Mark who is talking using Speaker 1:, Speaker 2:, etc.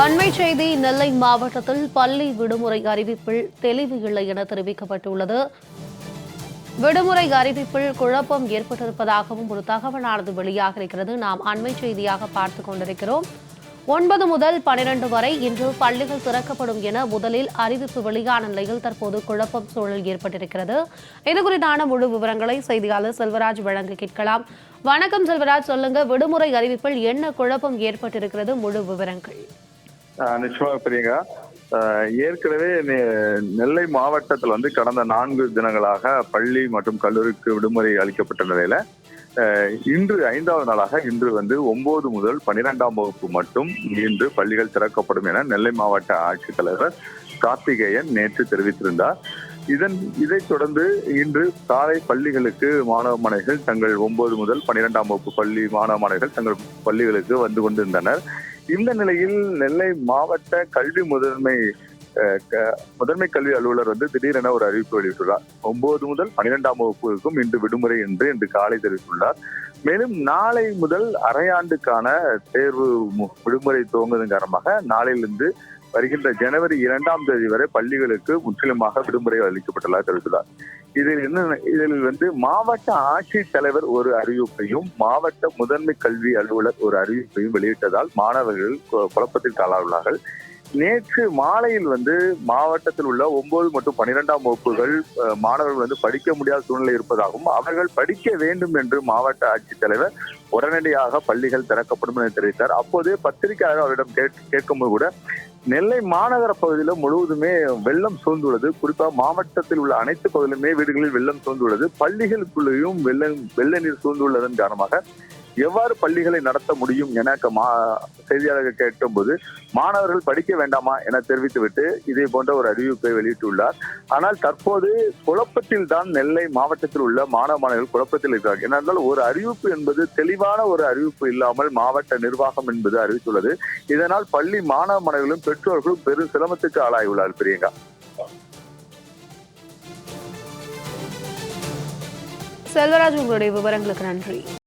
Speaker 1: அண்மை செய்தி நெல்லை மாவட்டத்தில் பள்ளி விடுமுறை அறிவிப்பில் தெளிவு இல்லை என தெரிவிக்கப்பட்டுள்ளது. விடுமுறை அறிவிப்பில் குழப்பம் ஏற்பட்டிருப்பதாகவும் ஒரு தகவலானது வெளியாக இருக்கிறது. நாம் அண்மை செய்தியாக பார்த்துக் கொண்டிருக்கிறோம். ஒன்பது முதல் பனிரெண்டு வரை இன்று பள்ளிகள் திறக்கப்படும் என முதலில் அறிவிப்பு வெளியான நிலையில் தற்போது குழப்பம் சூழல் ஏற்பட்டிருக்கிறது. இது குறித்தான முழு விவரங்களை செய்தியாளர் செல்வராஜ் வழங்க கேட்கலாம். வணக்கம் செல்வராஜ் சொல்லுங்க விடுமுறை அறிவிப்பில் என்ன குழப்பம் ஏற்பட்டிருக்கிறது? முழு விவரங்கள்.
Speaker 2: நிச்சயமாக பிரியங்கா. ஏற்கனவே நெ- நெல்லை மாவட்டத்தில் வந்து கடந்த நான்கு தினங்களாக பள்ளி மற்றும் கல்லூரிக்கு விடுமுறை அளிக்கப்பட்ட நிலையில இன்று ஐந்தாவது நாளாக இன்று வந்து ஒன்பது முதல் பனிரெண்டாம் வகுப்பு மட்டும் இன்று பள்ளிகள் திறக்கப்படும் என நெல்லை மாவட்ட ஆட்சித்தலைவர் கார்த்திகேயன் நேற்று தெரிவித்திருந்தார். இதன் இதைத் தொடர்ந்து இன்று காலை பள்ளிகளுக்கு மாணவ மாணவிகள் தங்கள் ஒன்பது முதல் பன்னிரெண்டாம் வகுப்பு பள்ளி மாணவ மாணவிகள் தங்கள் பள்ளிகளுக்கு வந்து கொண்டிருந்தனர். இந்த நிலையில் நெல்லை மாவட்ட கல்வி முதன்மை க- முதன்மை கல்வி அலுவலர் வந்து திடீரென ஒரு அறிவிப்பு வெளியிட்டுள்ளார். ஒன்பது முதல் பன்னிரெண்டாம் வகுப்புக்கும் இன்று விடுமுறை என்று இன்று காலை தெரிவித்துள்ளார். மேலும் நாளை முதல் அரையாண்டுக்கான தேர்வு விடுமுறை துவங்குவதன் காரணமாக நாளையிலிருந்து வருகின்ற ஜனவரி இரண்டாம் தேதி வரை பள்ளிகளுக்கு முற்றிலுமாக விடுமுறை அளிக்கப்பட்டுள்ளதாக தெரிவித்துள்ளார். இதில் என்ன இதில் வந்து மாவட்ட ஆட்சித்தலைவர் ஒரு அறிவிப்பையும் மாவட்ட முதன்மை கல்வி அலுவலர் ஒரு அறிவிப்பையும் வெளியிட்டதால் மாணவர்கள் கு- குழப்பத்தில் உள்ளார்கள் நேற்று மாலையில் வந்து மாவட்டத்தில் உள்ள ஒன்பது மற்றும் பனிரெண்டாம் வகுப்புகள் மாணவர்கள் வந்து படிக்க முடியாத சூழ்நிலை இருப்பதாகவும் அவர்கள் படிக்க வேண்டும் என்று மாவட்ட ஆட்சித்தலைவர் உடனடியாக பள்ளிகள் திறக்கப்படும் என தெரிவித்தார். அப்போது பத்திரிகையாளர் அவரிடம் கேட்- கேட்கும்போது கூட நெல்லை மாநகர பகுதியில் முழுவதுமே வெள்ளம் சூழ்ந்துள்ளது. குறிப்பாக மாவட்டத்தில் உள்ள அனைத்து பகுதியிலுமே வீடுகளில் வெள்ளம் சூழ்ந்துள்ளது. பள்ளிகளுக்குள்ளேயும் வெள்ளம் வெள்ள நீர் சூழ்ந்துள்ளதன் காரணமாக எவ்வாறு பள்ளிகளை நடத்த முடியும் என மா செய்தியாளர்கள் கேட்கும்போது மாணவர்கள் படிக்க வேண்டாமா என தெரிவித்துவிட்டு இதே போன்ற ஒரு அறிவிப்பை வெளியிட்டுள்ளார். ஆனால் தற்போது குழப்பத்தில் தான் நெல்லை மாவட்டத்தில் உள்ள மாணவ மாணவர்கள் குழப்பத்தில் இருக்கிறார்கள் ஏனென்றால் ஒரு அறிவிப்பு என்பது தெளிவான ஒரு அறிவிப்பு இல்லாமல் மாவட்ட நிர்வாகம் என்பது அறிவித்துள்ளது. இதனால் பள்ளி மாணவ மாணவர்களும் பெற்றோர்களும் பெரும் சிரமத்துக்கு ஆளாகியுள்ளார் பிரியங்கா.
Speaker 1: செல்வராஜ் உங்களுடைய விவரங்களுக்கு நன்றி.